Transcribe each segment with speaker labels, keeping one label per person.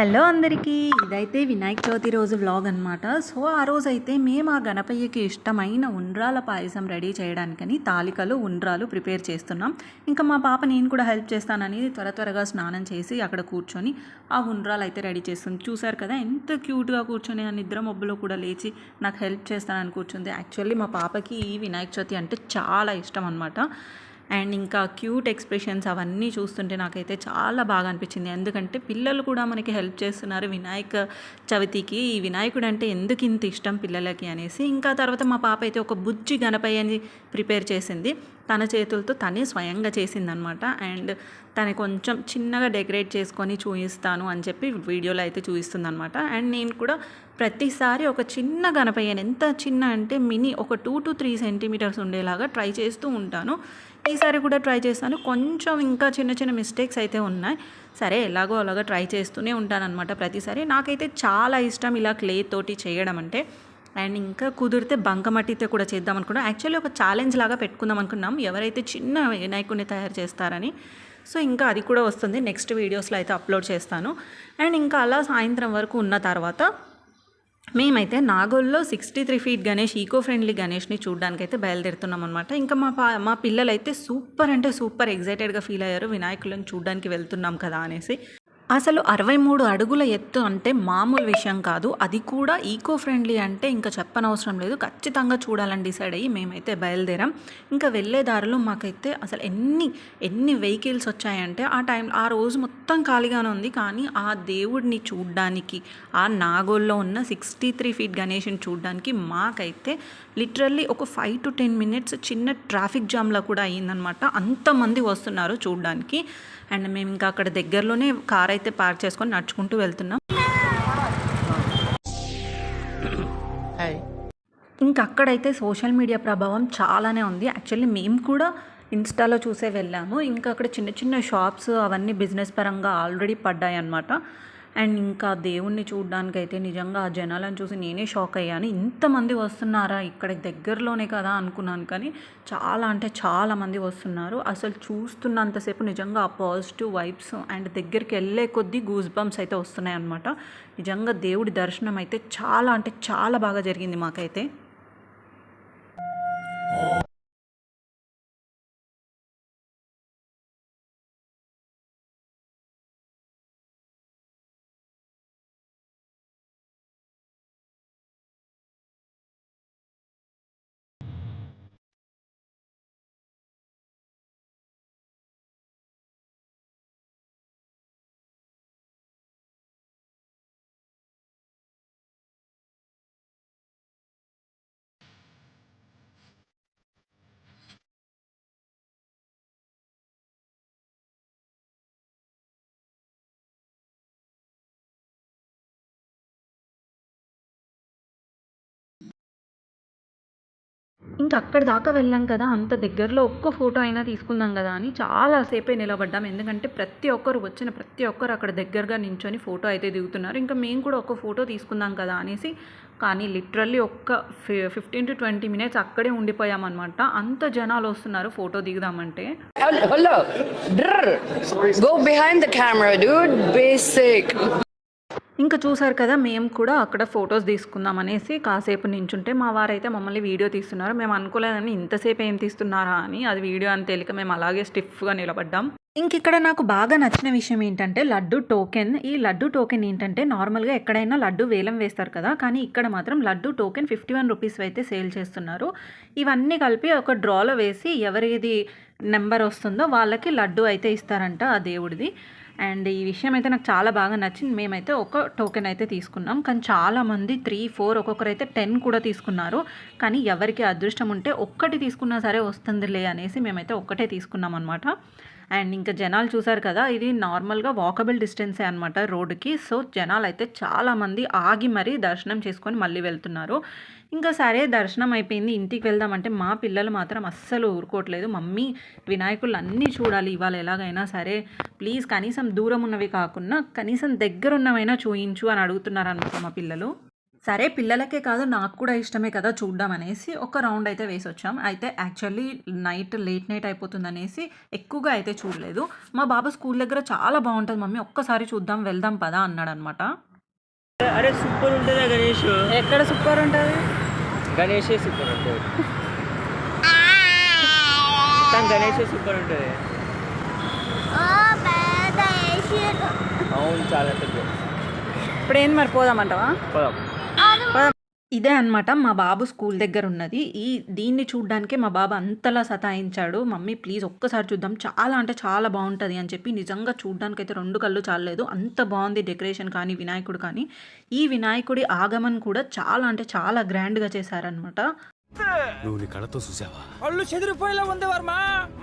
Speaker 1: Hello అందరికీ. ఇదైతే వినాయక చవితి రోజు వ్లాగ్ అనమాట సో ఆ రోజు అయితే మేము ఆ గణపయ్యకి ఇష్టమైన ఉండ్రాల పాయసం రెడీ చేయడానికని తాలికలు ఉండ్రాలు ప్రిపేర్ చేస్తున్నాం. ఇంకా మా పాప నేను కూడా హెల్ప్ చేస్తానని త్వర త్వరగా స్నానం చేసి అక్కడ కూర్చొని ఆ ఉండ్రాలు అయితే రెడీ చేస్తుంది. చూసారు కదా ఎంత క్యూట్గా కూర్చొని ఆ నిద్ర మబ్బులో కూడా లేచి నాకు హెల్ప్ చేస్తానని కూర్చుంది. యాక్చువల్లీ మా పాపకి ఈ వినాయక చవితి అంటే చాలా ఇష్టం అనమాట అండ్ ఇంకా క్యూట్ ఎక్స్ప్రెషన్స్ అవన్నీ చూస్తుంటే నాకైతే చాలా బాగా అనిపించింది. ఎందుకంటే పిల్లలు కూడా మనకి హెల్ప్ చేస్తున్నారు వినాయక చవితికి. ఈ వినాయకుడు అంటే ఎందుకు ఇంత ఇష్టం పిల్లలకి అనేసి. ఇంకా తర్వాత మా పాప అయితే ఒక బుజ్జి గణపయ్య అని ప్రిపేర్ చేసింది. తన చేతులతో తనే స్వయంగా చేసిందనమాట. అండ్ తను కొంచెం చిన్నగా డెకరేట్ చేసుకొని చూపిస్తాను అని చెప్పి వీడియోలో అయితే చూపిస్తుందనమాట అండ్ నేను కూడా ప్రతిసారి ఒక చిన్న గణపయ్యను ఎంత చిన్న అంటే మినీ ఒక two to three centimetres try try చేస్తూ ఉంటాను. ఈసారి కూడా ట్రై చేస్తాను. కొంచెం ఇంకా చిన్న చిన్న మిస్టేక్స్ అయితే ఉన్నాయి. సరే ఎలాగో అలాగో ట్రై చేస్తూనే ఉంటానన్నమాట ప్రతిసారి. నాకైతే చాలా ఇష్టం ఇలా క్లే తోటి చేయడం అంటే. అండ్ ఇంకా కుదిరితే బంకమట్టితో కూడా చేద్దాం అనుకున్నాం. యాక్చువల్లీ ఒక ఛాలెంజ్ లాగా పెట్టుకుందాం అనుకున్నాం. ఎవరైతే చిన్న వినాయకుడిని తయారు చేస్తారని. సో ఇంకా అది కూడా వస్తుంది. నెక్స్ట్ వీడియోస్లో అయితే అప్లోడ్ చేస్తాను. అండ్ ఇంకా అలా సాయంత్రం వరకు ఉన్న తర్వాత మేమైతే నాగోల్లో sixty three feet Ganesh eco friendly గణేష్ని చూడడానికి అయితే బయలుదేరుతున్నాం అనమాట ఇంకా మా పా మా పిల్లలైతే సూపర్ అంటే సూపర్ ఎగ్జైటెడ్గా ఫీల్ అయ్యారు. వినాయకులను చూడడానికి వెళ్తున్నాం కదా అనేసి. అసలు అరవై మూడు అడుగుల ఎత్తు అంటే మామూలు విషయం కాదు. అది కూడా ఈకో ఫ్రెండ్లీ అంటే ఇంకా చెప్పనవసరం లేదు. ఖచ్చితంగా చూడాలని డిసైడ్ అయ్యి మేమైతే బయలుదేరాం. ఇంకా వెళ్ళే దారిలో మాకైతే అసలు ఎన్ని ఎన్ని వెహికల్స్ వచ్చాయంటే ఆ టైం ఆ రోజు మొత్తం ఖాళీగానే ఉంది. కానీ ఆ దేవుడిని చూడ్డానికి ఆ నాగోల్లో ఉన్న సిక్స్టీ త్రీ ఫీట్ గణేష్ని చూడడానికి మాకైతే లిటరల్లీ ఒక ఫైవ్ టు టెన్ మినిట్స్ చిన్న ట్రాఫిక్ జామ్లో కూడా అయ్యిందనమాట అంతమంది వస్తున్నారు చూడడానికి. అండ్ మేము ఇంకా అక్కడ దగ్గరలోనే కార్ అయితే పార్క్ చేసుకొని నడుచుకుంటూ వెళ్తున్నాం. ఇంకా అక్కడైతే సోషల్ మీడియా ప్రభావం చాలానే ఉంది. యాక్చువల్లీ మేము కూడా ఇన్స్టాలో చూసే వెళ్ళాము. ఇంకా అక్కడ చిన్న చిన్న షాప్స్ అవన్నీ బిజినెస్ పరంగా ఆల్రెడీ పడ్డాయి అన్నమాట అండ్ ఇంకా దేవుణ్ణి చూడడానికి నిజంగా ఆ జనాలను చూసి నేనే షాక్ అయ్యాను. ఇంతమంది వస్తున్నారా? ఇక్కడ దగ్గరలోనే కదా అనుకున్నాను. కానీ చాలా అంటే చాలా మంది వస్తున్నారు. అసలు చూస్తున్నంతసేపు నిజంగా ఆ పాజిటివ్ వైబ్స్ అండ్ దగ్గరికి వెళ్ళే కొద్దీ గూస్ బంప్స్ అయితే వస్తున్నాయి అనమాట నిజంగా దేవుడి దర్శనం అయితే చాలా అంటే చాలా బాగా జరిగింది మాకైతే. ఇంకా అక్కడ దాకా వెళ్ళాం కదా అంత దగ్గరలో ఒక్క ఫోటో అయినా తీసుకుందాం కదా అని చాలాసేపే నిలబడ్డాం. ఎందుకంటే ప్రతి ఒక్కరు వచ్చిన ప్రతి ఒక్కరు అక్కడ దగ్గరగా నించొని ఫోటో అయితే దిగుతున్నారు. ఇంకా మేము కూడా ఒక ఫోటో తీసుకుందాం కదా అనేసి కానీ లిటరల్లీ ఒక్క ఫిఫ్టీన్ టు ట్వంటీ మినిట్స్ అక్కడే ఉండిపోయామన్నమాట అంత జనాలు వస్తున్నారు ఫోటో దిగుదామంటే.
Speaker 2: Hello, hello. Drrr. Go behind the
Speaker 1: ఇంకా చూసారు కదా మేము కూడా అక్కడ ఫొటోస్ తీసుకుందాం అనేసి కాసేపు నించుంటే మా వారైతే మమ్మల్ని వీడియో తీస్తున్నారు. మేము అనుకోలేదని ఇంతసేపు ఏం తీస్తున్నారా అని అది వీడియో అని తెలియక మేము అలాగే స్టిఫ్గా నిలబడ్డాం. ఇంక ఇక్కడ నాకు బాగా నచ్చిన విషయం ఏంటంటే లడ్డు టోకెన్. ఈ లడ్డు టోకెన్ ఏంటంటే నార్మల్గా ఎక్కడైనా లడ్డు వేలం వేస్తారు కదా కానీ ఇక్కడ మాత్రం laddu token fifty one rupees అయితే సేల్ చేస్తున్నారు. ఇవన్నీ కలిపి ఒక డ్రాలో వేసి ఎవరిది నెంబర్ వస్తుందో వాళ్ళకి లడ్డు అయితే ఇస్తారంట ఆ దేవుడిది. అండ్ ఈ విషయం అయితే నాకు చాలా బాగా నచ్చింది. మేమైతే ఒక టోకెన్ అయితే తీసుకున్నాం. కానీ చాలామంది త్రీ ఫోర్ ఒక్కొక్కరు అయితే టెన్ కూడా తీసుకున్నారు. కానీ ఎవరికి అదృష్టం ఉంటే ఒక్కటి తీసుకున్నా సరే వస్తుందిలే అనేసి మేమైతే ఒక్కటే తీసుకున్నాం అనమాట అండ్ ఇంకా జనాలు చూసారు కదా ఇది నార్మల్గా వాకబుల్ డిస్టెన్సే అనమాట రోడ్డుకి. సో జనాలు అయితే చాలామంది ఆగి మరీ దర్శనం చేసుకొని మళ్ళీ వెళ్తున్నారు. ఇంకా సరే దర్శనం అయిపోయింది. ఇంటికి వెళ్దామంటే మా పిల్లలు మాత్రం అస్సలు ఊరుకోవట్లేదు. మమ్మీ వినాయకులు అన్నీ చూడాలి. ఇవాళ ఎలాగైనా సరే ప్లీజ్ కనీసం దూరం ఉన్నవి కాకుండా కనీసం దగ్గర ఉన్నవైనా చూయించు అని అడుగుతున్నారు అనమాట మా పిల్లలు. సరే పిల్లలకే కాదు నాకు కూడా ఇష్టమే కదా చూద్దాం అనేసి ఒక రౌండ్ అయితే వేసి వచ్చాం అయితే యాక్చువల్లీ నైట్ లేట్ నైట్ అయిపోతుంది అనేసి ఎక్కువగా అయితే చూడలేదు. మా బాబు స్కూల్ దగ్గర చాలా బాగుంటుంది మమ్మీ ఒక్కసారి చూద్దాం వెళ్దాం పదా అన్నాడు అనమాట
Speaker 3: అరే సూపర్ ఉంటుంది గణేష్.
Speaker 1: ఎక్కడ సూపర్ ఉంటుంది?
Speaker 3: గణేషే సూపర్ ఉంటుంది. గణేషే సూపర్ ఉంటుంది. అవును చాలా
Speaker 1: ఇప్పుడు ఏం మరి పోదామంటావా?
Speaker 3: పోదాం.
Speaker 1: ఇదే అన్నమాట మా బాబు స్కూల్ దగ్గర ఉన్నది ఈ దీన్ని చూడ్డానికే మా బాబు అంతలా సతాయించాడు. మమ్మీ ప్లీజ్ ఒక్కసారి చూద్దాం. చాలా అంటే చాలా బాగుంటుంది అని చెప్పి నిజంగా చూడ్డానికి అయితే రెండు కళ్ళు చాలలేదు. అంత బాగుంది డెకరేషన్ కానీ వినాయకుడు కానీ. ఈ వినాయకుడి ఆగమన్ కూడా చాలా అంటే చాలా గ్రాండ్గా చేశారనమాట
Speaker 4: నువ్వు నీ కళ్ళతో చూసావా?
Speaker 3: కళ్ళు చెదిరిపోయేలా ఉంది వర్మ.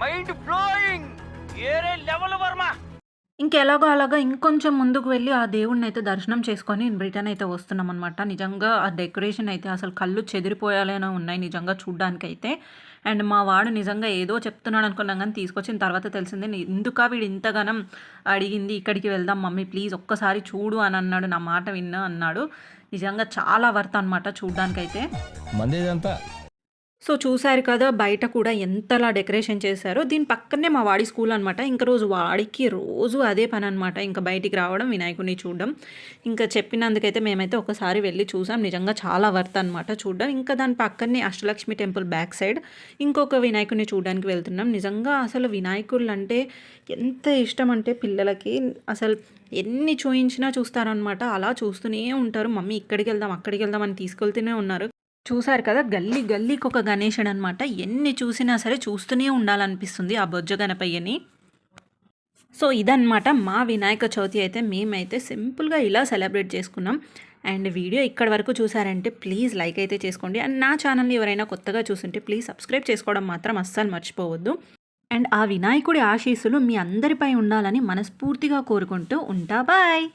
Speaker 3: మైండ్ బ్లోయింగ్ ఏరే లెవెల్ వర్మ.
Speaker 1: ఇంకెలాగో అలాగా ఇంకొంచెం ముందుకు వెళ్ళి ఆ దేవుడిని అయితే దర్శనం చేసుకొని రిటర్న్ అయితే వస్తున్నాం అనమాట నిజంగా ఆ డెకరేషన్ అయితే అసలు కళ్ళు చెదిరిపోయాలేనో ఉన్నాయి నిజంగా చూడ్డానికైతే. అండ్ మా వాడు నిజంగా ఏదో చెప్తున్నాడు అనుకున్నాం కానీ తీసుకొచ్చిన తర్వాత తెలిసిందే ఎందుక వీడు ఇంతగానం అడిగింది ఇక్కడికి వెళ్దాం మమ్మీ ప్లీజ్ ఒక్కసారి చూడు అని అన్నాడు. నా మాట విన్నా అన్నాడు. నిజంగా చాలా వర్త్ అనమాట చూడ్డానికైతే.
Speaker 5: మందేదంతా
Speaker 1: సో చూశారు కదా బయట కూడా ఎంతలా డెకరేషన్ చేశారో. దీని పక్కనే మా వాడి స్కూల్ అనమాట ఇంకా రోజు వాడికి రోజు అదే పని అనమాట ఇంకా బయటికి రావడం వినాయకుడిని చూడడం. ఇంకా చెప్పినందుకైతే మేమైతే ఒకసారి వెళ్ళి చూసాం. నిజంగా చాలా వర్త్ అనమాట చూడడం. ఇంకా దాని పక్కనే అష్టలక్ష్మి టెంపుల్ బ్యాక్ సైడ్ ఇంకొక వినాయకుడిని చూడడానికి వెళ్తున్నాం. నిజంగా అసలు వినాయకుళ్ళు అంటే ఎంత ఇష్టం అంటే పిల్లలకి అసలు ఎన్ని చూయించినా చూస్తారనమాట అలా చూస్తూనే ఉంటారు. మమ్మీ ఇక్కడికి వెళ్దాం అక్కడికి వెళ్దాం అని తీసుకెళ్తూనే ఉన్నారు. చూసారు కదా గల్లీ గల్లీకి ఒక గణేశుడు అనమాట ఎన్ని చూసినా సరే చూస్తూనే ఉండాలనిపిస్తుంది ఆ బొజ్జ గణపయ్యని. సో ఇదన్నమాట మా వినాయక చవితి అయితే మేమైతే సింపుల్గా ఇలా సెలబ్రేట్ చేసుకున్నాం. అండ్ వీడియో ఇక్కడ వరకు చూసారంటే ప్లీజ్ లైక్ అయితే చేసుకోండి. అండ్ నా ఛానల్ని ఎవరైనా కొత్తగా చూస్తుంటే ప్లీజ్ సబ్స్క్రైబ్ చేసుకోవడం మాత్రం అస్సలు మర్చిపోవద్దు. అండ్ ఆ వినాయకుడి ఆశీస్సులు మీ అందరిపై ఉండాలని మనస్ఫూర్తిగా కోరుకుంటూ ఉంటా. బాయ్!